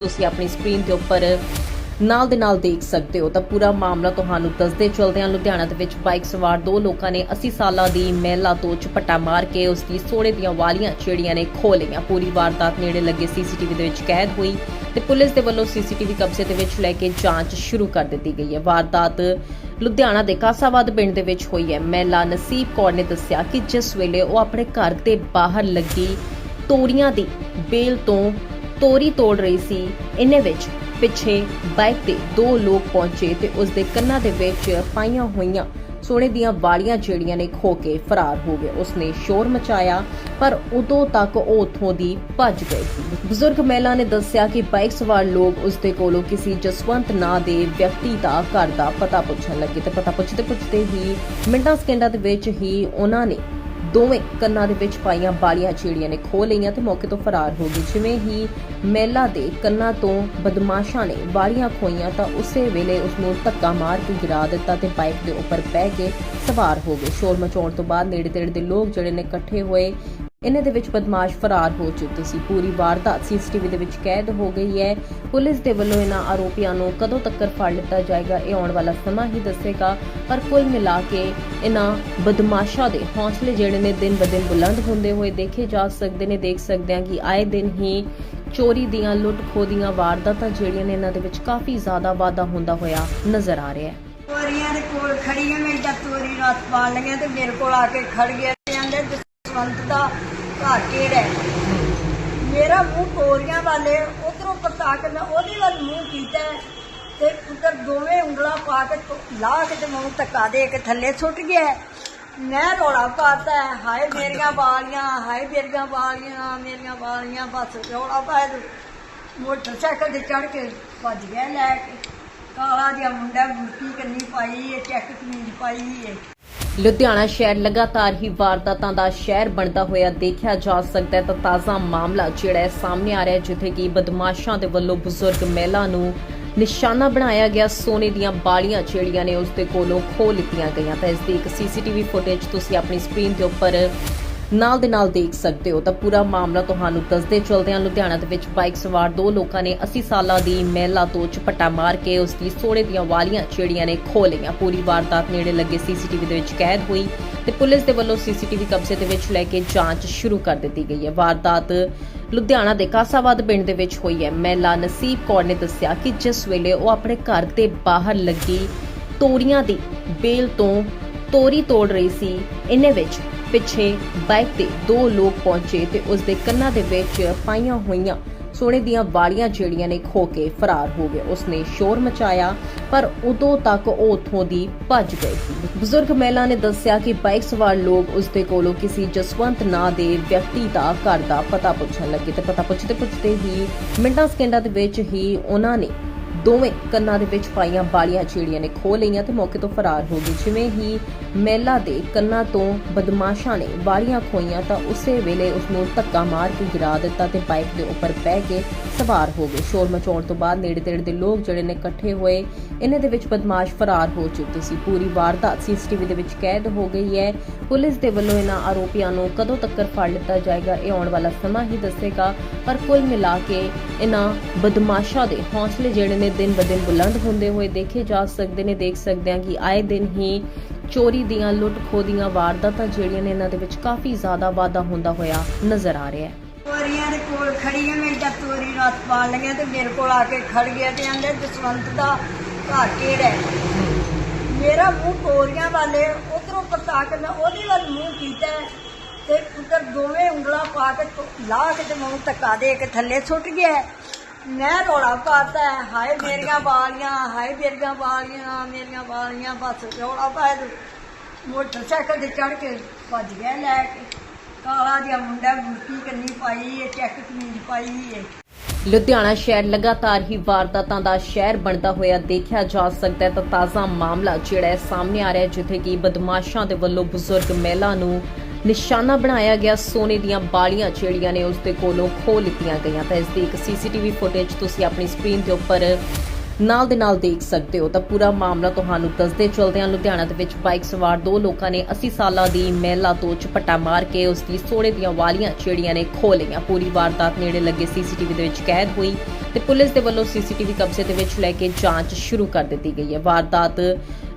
ਤੁਸੀਂ ਆਪਣੀ ਸਕਰੀਨ ਦੇ ਉੱਪਰ ਨਾਲ ਦੇ ਨਾਲ ਦੇਖ ਸਕਦੇ ਹੋ। ਤਾਂ ਪੂਰਾ ਮਾਮਲਾ ਤੁਹਾਨੂੰ ਦੱਸਦੇ ਚਲਦਿਆਂ ਲੁਧਿਆਣਾ ਦੇ ਵਿੱਚ ਬਾਈਕ ਸਵਾਰ ਦੋ ਲੋਕਾਂ ਨੇ 80 ਸਾਲਾਂ ਦੀ ਮਹਿਲਾ ਤੋਂ ਝਪਟਾ ਮਾਰ ਕੇ ਉਸ ਦੀ ਸੋਨੇ ਦੀਆਂ ਵਾਲੀਆਂ ਛੇੜੀਆਂ ਨੇ ਖੋਹ ਲਈਆਂ। ਪੂਰੀ ਵਾਰਦਾਤ ਨੇੜੇ ਲੱਗੇ ਸੀਸੀਟੀਵੀ ਦੇ ਵਿੱਚ ਕੈਦ ਹੋਈ ਤੇ ਪੁਲਿਸ ਦੇ ਵੱਲੋਂ ਸੀਸੀਟੀਵੀ ਕਬਜ਼ੇ ਦੇ ਵਿੱਚ ਲੈ ਕੇ ਜਾਂਚ ਸ਼ੁਰੂ ਕਰ ਦਿੱਤੀ ਗਈ ਹੈ। ਵਾਰਦਾਤ ਲੁਧਿਆਣਾ ਦੇ ਕਾਸਾਬਾਦ ਪਿੰਡ ਦੇ ਵਿੱਚ ਹੋਈ ਹੈ। ਮਹਿਲਾ ਨਸੀਬ ਕੌਰ ਨੇ ਦੱਸਿਆ ਕਿ ਜਿਸ ਵੇਲੇ ਉਹ ਆਪਣੇ ਘਰ ਦੇ ਬਾਹਰ ਲੱਗੀ ਤੋਰੀਆਂ ਦੀ ਬੇਲ ਤੋਂ ਤੋਰੀ ਤੋੜ ਰਹੀ ਸੀ। ਇੰਨੇ ਵਿੱਚ ਪਿੱਛੇ ਬਾਈਕ ਤੇ ਦੋ ਲੋਕ ਪਹੁੰਚੇ ਤੇ ਉਸ ਦੇ ਕੰਨਾਂ ਦੇ ਵਿੱਚ ਪਾਈਆਂ ਹੋਈਆਂ ਸੋਨੇ ਦੀਆਂ ਵਾਲੀਆਂ ਜਿਹੜੀਆਂ ਨੇ ਖੋ ਕੇ ਫਰਾਰ ਹੋ ਗਏ। ਉਸਨੇ ਸ਼ੋਰ ਮਚਾਇਆ, ਪਰ ਉਦੋਂ ਤੱਕ ਉਹ ਉਥੋਂ ਦੀ ਭੱਜ ਗਏ ਸੀ। ਬਜ਼ੁਰਗ ਮਹਿਲਾ ਨੇ ਦੱਸਿਆ ਕਿ ਬਾਈਕ ਸਵਾਰ ਲੋਕ ਉਸ ਦੇ ਕੋਲੋਂ ਕਿਸੇ ਜਸਵੰਤ ਨਾਂ ਦੇ ਵਿਅਕਤੀ ਦਾ ਘਰ ਦਾ ਪਤਾ ਪੁੱਛਣ ਲੱਗੇ ਤੇ ਪਤਾ ਪੁੱਛਦੇ ਪੁੱਛਦੇ ਹੀ ਮਿੰਟਾਂ, ਸਕਿੰਟਾਂ ਦੇ ਵਿੱਚ ਹੀ ਉਹਨਾਂ ਨੇ ਦੋਵੇਂ ਕੰਨਾਂ ਦੇ ਵਿੱਚ ਪਾਈਆਂ ਬਾਲੀਆਂ ਚਿੜੀਆਂ ਨੇ ਖੋਹ ਲਈਆਂ ਤੇ ਮੌਕੇ ਤੋਂ ਫਰਾਰ ਹੋ ਗਈ ਜਿਵੇਂ ਹੀ ਮਹਿਲਾ ਦੇ ਕੰਨਾਂ ਤੋਂ ਬਦਮਾਸ਼ਾਂ ਨੇ ਵਾਲੀਆਂ ਖੋਈਆਂ ਤਾਂ ਉਸੇ ਵੇਲੇ ਉਸ ਨੂੰ ਧੱਕਾ ਮਾਰ ਕੇ ਗਿਰਾ ਦਿੱਤਾ ਤੇ ਬਾਈਕ ਦੇ ਉੱਪਰ ਬਹਿ ਕੇ ਸਵਾਰ ਹੋ ਗਏ। ਸ਼ੋਰ ਮਚਾਉਣ ਤੋਂ ਬਾਅਦ ਨੇੜੇ ਤੇੜੇ ਦੇ ਲੋਕ ਜਿਹੜੇ ਨੇ ਇਕੱਠੇ ਹੋਏ ਇਹਨਾਂ ਦੇ ਵਿੱਚ ਬਦਮਾਸ਼ ਫਰਾਰ ਹੋ ਚੁੱਕੇ ਸੀ। ਪੂਰੀ ਵਾਰਦਾਤ ਸੀਸੀਟੀਵੀ ਦੇ ਵਿੱਚ ਕੈਦ ਹੋ ਗਈ ਹੈ। ਪੁਲਿਸ ਦੇ ਵੱਲੋਂ ਇਹਨਾਂ ਆਰੋਪੀਆਂ ਨੂੰ ਕਦੋਂ ਤੱਕ ਫੜ ਲਿੱਤਾ ਜਾਏਗਾ, ਇਹ ਆਉਣ ਵਾਲਾ ਸਮਾਂ ਹੀ ਦੱਸੇਗਾ। ਪਰ ਕੁੱਲ ਮਿਲਾ ਕੇ ਇਹਨਾਂ ਬਦਮਾਸ਼ਾਂ ਦੇ ਹੌਸਲੇ ਜਿਹੜੇ ਨੇ ਦਿਨ ਬਦਿਨ ਬੁਲੰਦ ਹੁੰਦੇ ਹੋਏ ਦੇਖੇ ਜਾ ਸਕਦੇ ਨੇ। ਦੇਖ ਸਕਦੇ ਹਾਂ ਕਿ ਆਏ ਦਿਨ ਹੀ ਚੋਰੀ ਦੀਆਂ ਲੁੱਟ ਖੋਹ ਦੀਆਂ ਵਾਰਦਾਤਾਂ ਜਿਹੜੀਆਂ ਨੇ ਇਹਨਾਂ ਦੇ ਵਿੱਚ ਕਾਫੀ ਜ਼ਿਆਦਾ ਵਾਧਾ ਹੁੰਦਾ ਹੋਇਆ ਨਜ਼ਰ ਆ ਰਿਹਾ ਹੈ। ਤੋਰੀਆਂ ਦੇ ਕੋਲ ਖੜੀਆਂ ਮੈਂ ਜਦ ਤੋਰੀ ਰਾਤ ਪਾ ਲਈਆਂ ਤੇ ਮੇਰੇ ਕੋਲ ਆ ਕੇ ਖੜ ਗਿਆ ਕਹਿੰਦੇ ਸੰਤ ਦਾ ਘਰ ਕਿਹੜਾ ਹੈ? ਮੇਰਾ ਮੂੰਹ ਤੋਰੀਆਂ ਵਾਲੇ, ਉਧਰੋਂ ਪਤਾ ਕੇ ਮੈਂ ਉਹਦੇ ਵੱਲ ਮੂੰਹ ਕੀਤਾ ਤੇ ਉਧਰ ਦੋਵੇਂ ਉਂਗਲਾਂ ਪਾ ਕੇ ਲਾਹ ਕੇ ਤੇ ਮੂੰਹ ਧੱਕਾ ਦੇ ਕੇ ਥੱਲੇ ਸੁੱਟ ਗਿਆ ਮੈਂ ਰੌਲਾ ਪਾਤਾ ਹਾਏ ਮੇਰੀਆਂ ਵਾਲੀਆਂ, ਹਾਏ ਮੇਰੀਆਂ ਵਾਲੀਆਂ ਮੇਰੀਆਂ ਵਾਲੀਆਂ, ਬਸ ਰੌਲਾ ਪਾਇਆ ਮੋਟਰਸਾਈਕਲ ਤੇ ਚੜ ਕੇ ਭੱਜ ਗਿਆ ਲੈ ਕੇ। ਕਾਲਾ ਜਿਹਾ ਮੁੰਡਾ ਬੁਰਕੀ ਕੰਨੀ ਪਾਈ ਹੈ ਚੈੱਕ ਕਮੀਜ਼ ਪਾਈ ਹੈ ਲੁਧਿਆਣਾ ਸ਼ਹਿਰ ਲਗਾਤਾਰ ਹੀ ਵਾਰਦਾਤਾਂ ਦਾ ਸ਼ਹਿਰ ਬਣਦਾ ਹੋਇਆ ਦੇਖਿਆ ਜਾ ਸਕਦਾ ਹੈ ਤਾਂ ਤਾਜ਼ਾ ਮਾਮਲਾ ਜਿਹੜਾ ਹੈ ਸਾਹਮਣੇ ਆ ਰਿਹਾ ਹੈ, ਜਿੱਥੇ ਕਿ ਬਦਮਾਸ਼ਾਂ ਦੇ ਵੱਲੋਂ ਬਜ਼ੁਰਗ ਮਹਿਲਾ ਨੂੰ ਨਿਸ਼ਾਨਾ ਬਣਾਇਆ ਗਿਆ, ਸੋਨੇ ਦੀਆਂ ਬਾਲੀਆਂ ਜਿਹੜੀਆਂ ਨੇ ਉਸ ਦੇ ਕੋਲੋਂ ਖੋਹ ਲਿੱਤੀਆਂ ਗਈਆਂ। ਤਾਂ ਇਸ ਦੀ ਇੱਕ ਸੀਸੀਟੀਵੀ ਫੁਟੇਜ ਤੁਸੀਂ ਆਪਣੀ ਸਕਰੀਨ ਦੇ ਉੱਪਰ ਨਾਲ ਦੇ ਨਾਲ ਦੇਖ ਸਕਦੇ ਹੋ। ਤਾਂ ਪੂਰਾ ਮਾਮਲਾ ਤੁਹਾਨੂੰ ਦੱਸਦੇ ਚਲਦਿਆਂ ਲੁਧਿਆਣਾ ਦੇ ਵਿੱਚ ਬਾਈਕ ਸਵਾਰ ਦੋ ਲੋਕਾਂ ਨੇ 80 ਸਾਲਾਂ ਦੀ ਮਹਿਲਾ ਤੋਂ ਝਪਟਾ ਮਾਰ ਕੇ ਉਸ ਦੀ ਸੋਨੇ ਦੀਆਂ ਵਾਲੀਆਂ ਜਿਹੜੀਆਂ ਨੇ ਖੋਹ ਲਈਆਂ। ਪੂਰੀ ਵਾਰਦਾਤ ਨੇੜੇ ਲੱਗੇ ਸੀਸੀਟੀਵੀ ਦੇ ਵਿੱਚ ਕੈਦ ਹੋਈ ਤੇ ਪੁਲਿਸ ਦੇ ਵੱਲੋਂ ਸੀਸੀਟੀਵੀ ਕਬਜ਼ੇ ਦੇ ਵਿੱਚ ਲੈ ਕੇ ਜਾਂਚ ਸ਼ੁਰੂ ਕਰ ਦਿੱਤੀ ਗਈ ਹੈ। ਵਾਰਦਾਤ ਲੁਧਿਆਣਾ ਦੇ ਕਾਸਾਬਾਦ ਪਿੰਡ ਦੇ ਵਿੱਚ ਹੋਈ ਹੈ। ਮਹਿਲਾ ਨਸੀਬ ਕੌਰ ਨੇ ਦੱਸਿਆ ਕਿ ਜਿਸ ਵੇਲੇ ਉਹ ਆਪਣੇ ਘਰ ਦੇ ਬਾਹਰ ਲੱਗੀ ਤੋਰੀਆਂ ਦੀ ਬੇਲ ਤੋਂ ਤੋਰੀ ਤੋੜ ਰਹੀ ਸੀ। ਇੰਨੇ ਵਿੱਚ ਪਿੱਛੇ ਬਾਈਕ ਤੇ ਦੋ ਲੋਕ ਪਹੁੰਚੇ ਤੇ ਉਸ ਦੇ ਕੰਨਾਂ ਦੇ ਵਿੱਚ ਪਾਈਆਂ ਹੋਈਆਂ ਸੋਨੇ ਦੀਆਂ ਵਾਲੀਆਂ ਜਿਹੜੀਆਂ ਨੇ ਖੋ ਕੇ ਫਰਾਰ ਹੋ ਗਏ। ਉਸਨੇ ਸ਼ੋਰ ਮਚਾਇਆ, ਪਰ ਉਦੋਂ ਤੱਕ ਉਹ ਉਥੋਂ ਦੀ ਭੱਜ ਗਏ ਸੀ। ਬਜ਼ੁਰਗ ਮਹਿਲਾ ਨੇ ਦੱਸਿਆ ਕਿ ਬਾਈਕ ਸਵਾਰ ਲੋਕ ਉਸ ਦੇ ਕੋਲੋਂ ਕਿਸੇ ਜਸਵੰਤ ਨਾਂ ਦੇ ਵਿਅਕਤੀ ਦਾ ਘਰ ਦਾ ਪਤਾ ਪੁੱਛਣ ਲੱਗੇ ਤੇ ਪਤਾ ਪੁੱਛਦੇ ਪੁੱਛਦੇ ਹੀ ਮਿੰਟਾਂ ਸਕਿੰਟਾਂ ਦੇ ਵਿੱਚ ਹੀ ਉਹਨਾਂ ਨੇ ਦੋਵੇਂ ਕੰਨਾਂ ਦੇ ਵਿੱਚ ਪਾਈਆਂ ਬਾਲੀਆਂ ਚਿੜੀਆਂ ਨੇ ਖੋਹ ਲਈਆਂ ਤੇ ਮੌਕੇ ਤੋਂ ਫਰਾਰ ਹੋ ਗਏ। ਜਿਵੇਂ ਹੀ ਮਹਿਲਾ ਦੇ ਕੰਨਾਂ ਤੋਂ ਬਦਮਾਸ਼ਾਂ ਨੇ ਵਾਲੀਆਂ ਖੋਈਆਂ ਤਾਂ ਉਸੇ ਵੇਲੇ ਉਸ ਨੂੰ ਧੱਕਾ ਮਾਰ ਕੇ ਗਿਰਾ ਦਿੱਤਾ ਤੇ ਬਾਈਕ ਦੇ ਉੱਪਰ ਬਹਿ ਕੇ ਸਵਾਰ ਹੋ ਗਏ। ਸ਼ੋਰ ਮਚਾਉਣ ਤੋਂ ਬਾਅਦ ਨੇੜੇ ਤੇੜੇ ਦੇ ਲੋਕ ਜਿਹੜੇ ਨੇ ਇਕੱਠੇ ਹੋਏ। ਇਹਨਾਂ ਦੇ ਵਿੱਚ ਬਦਮਾਸ਼ ਫਰਾਰ ਹੋ ਚੁੱਕੇ ਸੀ। ਪੂਰੀ ਵਾਰਦਾਤ ਸੀਸੀਟੀਵੀ ਦੇ ਵਿੱਚ ਕੈਦ ਹੋ ਗਈ ਹੈ। ਪੁਲਿਸ ਦੇ ਵੱਲੋਂ ਇਹਨਾਂ ਆਰੋਪੀਆਂ ਨੂੰ ਕਦੋਂ ਤੱਕ ਫੜ ਲਿੱਤਾ ਜਾਏਗਾ ਇਹ ਆਉਣ ਵਾਲਾ ਸਮਾਂ ਹੀ ਦੱਸੇਗਾ। ਪਰ ਕੁੱਲ ਮਿਲਾ ਕੇ ਇਹਨਾਂ ਬਦਮਾਸ਼ਾਂ ਦੇ ਹੌਸਲੇ ਜਿਹੜੇ ਨੇ ਦਿਨ ਬਦਿਨ ਬੁਲੰਦ ਹੁੰਦੇ ਹੋਏ ਦੇਖੇ ਜਾ ਸਕਦੇ ਨੇ, ਦੇਖ ਸਕਦੇ ਹਾਂ ਕਿ ਆਏ ਦਿਨ ਹੀ ਚੋਰੀ ਦੀਆਂ, ਲੁੱਟ ਖੋਹ ਵਾਰਦਾਤਾਂ ਜਿਹੜੀਆਂ ਨੇ ਇਹਨਾਂ ਦੇ ਵਿੱਚ ਕਾਫੀ ਜ਼ਿਆਦਾ ਵਾਧਾ ਹੁੰਦਾ ਹੋਇਆ ਨਜ਼ਰ ਆ ਰਿਹਾ ਹੈ ਤੋਰੀਆਂ ਦੇ ਕੋਲ ਖੜੀਆਂ ਮੈਂ ਜਦ ਤੋਰੀ ਰਾਤ ਪਾ ਲਈਆਂ ਤੇ ਮੇਰੇ ਕੋਲ ਆ ਕੇ ਖੜ ਗਿਆ ਤੇ ਕਹਿੰਦੇ ਜਸਵੰਤ ਦਾ ਘਰ ਕਿਹੜਾ ਹੈ? ਮੇਰਾ ਮੂੰਹ ਤੋਰੀਆਂ ਵਾਲੇ, ਉਧਰੋਂ ਪਤਾ ਕੇ ਮੈਂ ਉਹਦੇ ਵੱਲ ਮੂੰਹ ਕੀਤਾ ਤੇ ਉਧਰ ਦੋਵੇਂ ਉਂਗਲਾਂ ਪਾ ਕੇ ਲਾਹ ਕੇ ਤੇ ਮੂੰਹ ਧੱਕਾ ਦੇ ਕੇ ਥੱਲੇ ਸੁੱਟ ਗਿਆ ਮੈਂ ਰੌਲਾ ਪਾਤਾ ਹਾਏ ਮੇਰੀਆਂ ਵਾਲੀਆਂ ਹਾਏ ਮੇਰੀਆਂ ਵਾਲੀਆਂ ਮੇਰੀਆਂ ਵਾਲੀਆਂ ਬਸ ਰੌਲਾ ਪਾਇਆ ਤੇ। ਮੋਟਰਸਾਈਕਲ ਤੇ ਚੜ ਕੇ ਭੱਜ ਗਿਆ ਲੈ ਕੇ। ਕਾਲਾ ਜਿਹਾ ਮੁੰਡਾ ਬੁਰਕੀ ਕੰਨੀ ਪਾਈ ਹੈ ਚੈੱਕ ਕਮੀਜ਼ ਪਾਈ ਹੈ ਲੁਧਿਆਣਾ ਸ਼ਹਿਰ ਲਗਾਤਾਰ ਹੀ ਵਾਰਦਾਤਾਂ ਦਾ ਸ਼ਹਿਰ ਬਣਦਾ ਹੋਇਆ ਦੇਖਿਆ ਜਾ ਸਕਦਾ ਹੈ ਤਾਂ ਤਾਜ਼ਾ ਮਾਮਲਾ ਜਿਹੜਾ ਹੈ ਸਾਹਮਣੇ ਆ ਰਿਹਾ ਹੈ ਜਿੱਥੇ ਕਿ ਬਦਮਾਸ਼ਾਂ ਦੇ ਵੱਲੋਂ ਬਜ਼ੁਰਗ ਮਹਿਲਾ ਨੂੰ ਨਿਸ਼ਾਨਾ ਬਣਾਇਆ ਗਿਆ ਸੋਨੇ ਦੀਆਂ ਬਾਲੀਆਂ ਜਿਹੜੀਆਂ ਨੇ ਉਸ ਦੇ ਕੋਲੋਂ ਖੋਹ ਲਿੱਤੀਆਂ ਗਈਆਂ। ਤਾਂ ਇਸ ਦੀ ਇੱਕ ਸੀਸੀਟੀਵੀ ਫੁਟੇਜ ਤੁਸੀਂ ਆਪਣੀ ਸਕਰੀਨ ਦੇ ਉੱਪਰ ਨਾਲ ਦੇ ਨਾਲ ਦੇਖ ਸਕਦੇ ਹੋ। ਤਾਂ ਪੂਰਾ ਮਾਮਲਾ ਤੁਹਾਨੂੰ ਦੱਸਦੇ ਚਲਦਿਆਂ ਲੁਧਿਆਣਾ ਦੇ ਵਿੱਚ ਬਾਈਕ ਸਵਾਰ ਦੋ ਲੋਕਾਂ ਨੇ 80 ਸਾਲਾਂ ਦੀ ਮਹਿਲਾ ਤੋਂ ਝਪਟਾ ਮਾਰ ਕੇ ਉਸ ਦੀ ਸੋਨੇ ਦੀਆਂ ਵਾਲੀਆਂ ਚਿੜੀਆਂ ਨੇ ਖੋਹ ਲਈਆਂ। ਪੂਰੀ ਵਾਰਦਾਤ ਨੇੜੇ ਲੱਗੇ ਸੀਸੀਟੀਵੀ ਦੇ ਵਿੱਚ ਕੈਦ ਹੋਈ ਤੇ ਪੁਲਿਸ ਦੇ ਵੱਲੋਂ ਸੀਸੀਟੀਵੀ ਕਬਜ਼ੇ ਦੇ ਵਿੱਚ ਲੈ ਕੇ ਜਾਂਚ ਸ਼ੁਰੂ ਕਰ ਦਿੱਤੀ ਗਈ ਹੈ। ਵਾਰਦਾਤ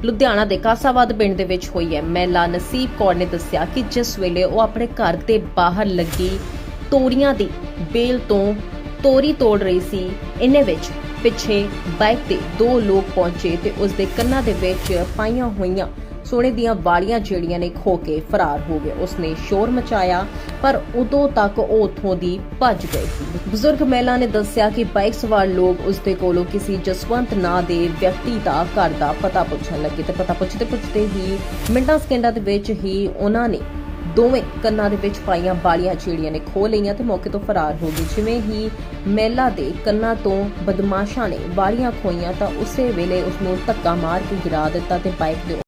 ਲੁਧਿਆਣਾ ਦੇ ਕਾਸਾਵਾਦ ਪਿੰਡ ਦੇ ਵਿੱਚ ਹੋਈ ਹੈ। ਮਹਿਲਾ ਨਸੀਬ ਕੌਰ ਨੇ ਦੱਸਿਆ ਕਿ ਜਿਸ ਵੇਲੇ ਉਹ ਆਪਣੇ ਘਰ ਦੇ ਬਾਹਰ ਲੱਗੀ, ਤੋਰੀਆਂ ਦੀ ਬੇਲ ਤੋਂ ਤੋਰੀ ਤੋੜ ਰਹੀ ਸੀ ਇੰਨੇ ਵਿੱਚ ਪਿੱਛੇ ਬਾਈਕ ਤੇ ਦੋ ਲੋਕ ਪਹੁੰਚੇ ਤੇ ਉਸ ਦੇ ਕੰਨਾਂ ਦੇ ਵਿੱਚ ਪਾਈਆਂ ਹੋਈਆਂ ਸੋਨੇ ਦੀਆਂ ਵਾਲੀਆਂ ਜਿਹੜੀਆਂ ਨੇ ਖੋ ਕੇ ਫਰਾਰ ਹੋ ਗਏ। ਉਸਨੇ ਸ਼ੋਰ ਮਚਾਇਆ, ਪਰ ਉਦੋਂ ਤੱਕ ਉਹ ਉੱਥੋਂ ਦੀ ਭੱਜ ਗਈ ਸੀ। ਬਜ਼ੁਰਗ ਮਹਿਲਾ ਨੇ ਦੱਸਿਆ ਕਿ ਬਾਈਕ ਸਵਾਰ ਲੋਕ ਉਸ ਕੋਲੋਂ ਕਿਸੇ ਜਸਵੰਤ ਨਾਂ ਦੇ ਵਿਅਕਤੀ ਦਾ ਘਰ ਦਾ ਪਤਾ ਪੁੱਛਣ ਲੱਗੇ ਤੇ ਪਤਾ ਪੁੱਛਦੇ ਪੁੱਛਦੇ ਹੀ ਮਿੰਟਾਂ ਸਕਿੰਟਾਂ ਦੇ ਵਿੱਚ ਹੀ ਉਹਨਾਂ ਨੇ ਦੋਵੇਂ ਕੰਨਾਂ ਦੇ ਵਿੱਚ ਪਾਈਆਂ ਬਾਲੀਆਂ ਚਿੜੀਆਂ ਨੇ ਖੋਹ ਲਈਆਂ ਤੇ ਮੌਕੇ ਤੋਂ ਫਰਾਰ ਹੋ ਗਈ ਜਿਵੇਂ ਹੀ ਮਹਿਲਾ ਦੇ ਕੰਨਾਂ ਤੋਂ ਬਦਮਾਸ਼ਾਂ ਨੇ ਬਾਲੀਆਂ ਖੋਈਆਂ ਤਾਂ ਉਸੇ ਵੇਲੇ ਉਸ ਨੂੰ ਧੱਕਾ ਮਾਰ ਕੇ ਗਿਰਾ ਦਿੱਤਾ ਤੇ ਬਾਈਕ ਦੇ